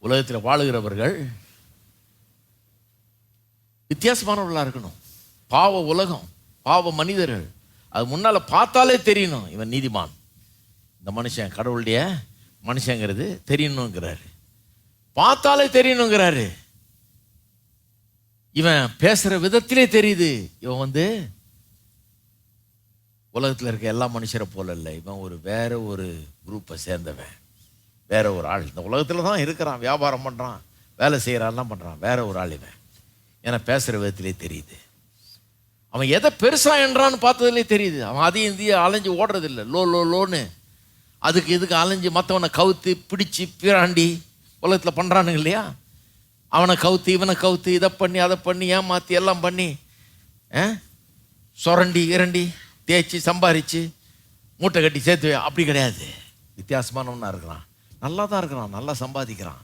உலகத்தில் வாழுகிறவர்கள் வித்தியாசமானவர்களாக இருக்கணும். பாவ உலகம் பாவ மனிதர்கள். அது முன்னால் பார்த்தாலே தெரியணும் இவன் நீதிமான். இந்த மனுஷன் கடவுளுடைய மனுஷங்கிறது தெரியணுங்கிறாரு. பார்த்தாலே தெரியணுங்கிறாரு. இவன் பேசுகிற விதத்திலே தெரியுது. இவன் வந்து உலகத்தில் இருக்க எல்லா மனுஷரை போல இல்லை இவன் ஒரு வேற ஒரு குரூப்பை சேர்ந்தவன். வேற ஒரு ஆள். இந்த உலகத்தில் தான் இருக்கிறான் வியாபாரம் பண்ணுறான் வேலை செய்கிறான்லாம் பண்ணுறான் வேற ஒரு ஆள் இவன். ஏன்னா பேசுகிற விதத்திலே தெரியுது. அவன் எதை பெருசாக என்றான்னு பார்த்ததுலே தெரியுது. அவன் அதையும் இந்திய அலைஞ்சு ஓடுறதில்ல. லோ லோ லோன்னு. அதுக்கு இதுக்கு அலைஞ்சு மற்றவனை கவுத்து பிடிச்சி பிராண்டி உலகத்தில் பண்ணுறானுங்க இல்லையா? அவனை கவுத்து இவனை கவுத்து இதை பண்ணி அதை பண்ணி ஏமாற்றி எல்லாம் பண்ணி ஆ? சுரண்டி இரண்டி தேய்ச்சி சம்பாரித்து மூட்டை கட்டி சேர்த்து அப்படி கிடையாது. வித்தியாசமானவனாக இருக்கிறான் நல்லா தான் இருக்கிறான் நல்லா சம்பாதிக்கிறான்.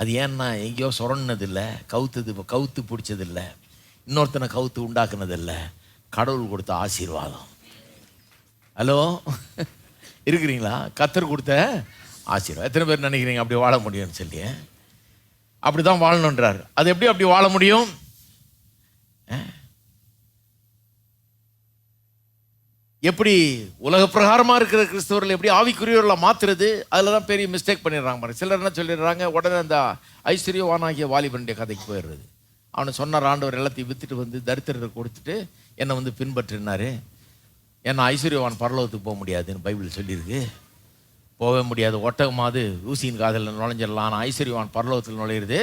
அது ஏன்னா எங்கேயோ சுரண்டதில்லை கவுத்தது கவுத்து பிடிச்சதில்லை இன்னொருத்தனை கவுத்து உண்டாக்குனதில்லை. கடவுள் கொடுத்த ஆசீர்வாதம். ஹலோ? இருக்கிறீங்களா? கத்தர் கொடுத்த ஆசீர்வாதம். எத்தனை பேர் நினைக்கிறீங்க அப்படி வாழ முடியும்னு சொல்லி? அப்படி தான் வாழணுன்றார் அது எப்படி அப்படி வாழ முடியும்? எப்படி உலக பிரகாரமாக இருக்கிற கிறிஸ்தவர்கள் எப்படி ஆவிக்குரியவர்களை மாத்துறது? அதில் தான் பெரிய மிஸ்டேக் பண்ணிடுறாங்க பாருங்க. சிலர் என்ன சொல்லிடுறாங்க? உடனே அந்த ஐஸ்வர்யவானாகிய வாலிபனுடைய கதைக்கு போயிடுறது. அவனை சொன்னார் ஆண்டவர் எல்லாத்தையும் வித்துட்டு வந்து தரித்திரத்தை கொடுத்துட்டு என்னை வந்து பின்பற்றினார். ஏன்னா ஐஸ்வர்யவான் பரலோகத்துக்கு போக முடியாதுன்னு பைபிள் சொல்லியிருக்கு. போகவே முடியாது. ஒட்டகமாவது ஊசியின் காதலில் நுழைஞ்சிடலாம். ஆனால் ஐஸ்வர்யவான் பரலோகத்தில் நுழையிறது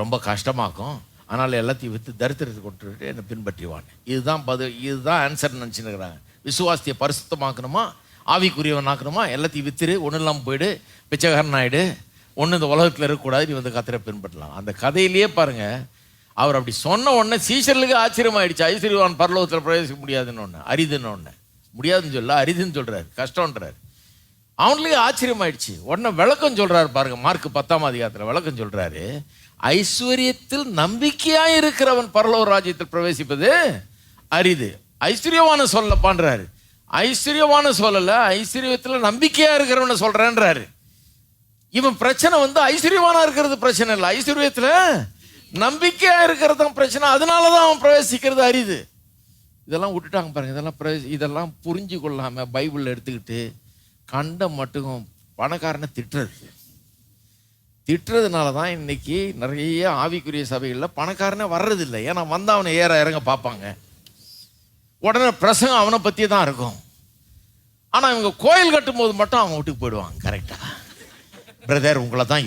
ரொம்ப கஷ்டமாக்கும். அதனால் எல்லாத்தையும் விற்று தரித்திரத்தை கொடுத்துட்டு என்னை பின்பற்றிவான். இதுதான் பதில் இதுதான் ஆன்சர் நினச்சின்னுக்கிறாங்க விசுவாசத்தை பரிசுத்தமாக்கணுமா? ஆவிக்குரியவன் ஆக்கணுமா எல்லாத்தையும் வித்துரு ஒன்றும் இல்லாமல் போயிடு பிச்சைக்காரன் ஆகிடு ஒன்று இந்த உலகத்தில் இருக்கக்கூடாது நீ வந்து கத்திர பின்பற்றலாம். அந்த கதையிலேயே பாருங்க அவர் அப்படி சொன்ன உடனே சீசர்களுக்கு ஆச்சரியமாயிடுச்சு. ஐஸ்வர்யவான் பரலோகத்தில் பிரவேசிக்க முடியாதுன்னு ஒன்று அரிதுன்னு ஒன்று முடியாதுன்னு சொல்ல அரிதுன்னு சொல்கிறார் கஷ்டன்றார் அவனுக்கு ஆச்சரியமாயிடுச்சு. உடனே விளக்கம் சொல்கிறாரு பாருங்க மார்க் பத்தாம் அதிகாரத்தில் விளக்கம் சொல்கிறாரு ஐஸ்வர்யத்தில் நம்பிக்கையாக இருக்கிறவன் பரலோக ராஜ்யத்தில் பிரவேசிப்பது அரிது. ஐஸ்வர்யவான சொல்லப்பான்றாரு பண்றாரு ஐஸ்வர்யவான சொல்லல ஐஸ்வர்யத்தில் நம்பிக்கையாக இருக்கிறவன சொல்கிறேன்றாரு இவன் பிரச்சனை வந்து ஐஸ்வர்யவானாக இருக்கிறது பிரச்சனை இல்லை. ஐஸ்வர்யத்தில் நம்பிக்கையாக இருக்கிறது தான் பிரச்சனை. அதனால தான் அவன் பிரவேசிக்கிறது அரிது. இதெல்லாம் விட்டுட்டாங்க பாருங்க. இதெல்லாம் பிரவே இதெல்லாம் புரிஞ்சு கொள்ளாமல் பைபிள் எடுத்துக்கிட்டு கண்ட மட்டும் பணக்காரனை திட்டுறது. திட்டுறதுனால தான் இன்னைக்கு நிறைய ஆவிக்குரிய சபைகளில் பணக்காரனே வர்றதில்லை. ஏன்னா வந்தா அவனை ஏற இறங்க பார்ப்பாங்க. உடனே பிரசங்கம் அவனை பற்றி தான் இருக்கும். ஆனால் இவங்க கோயில் கட்டும்போது மட்டும் அவங்க வீட்டுக்கு போயிடுவாங்க கரெக்டாக பிரதர் உங்களை தான்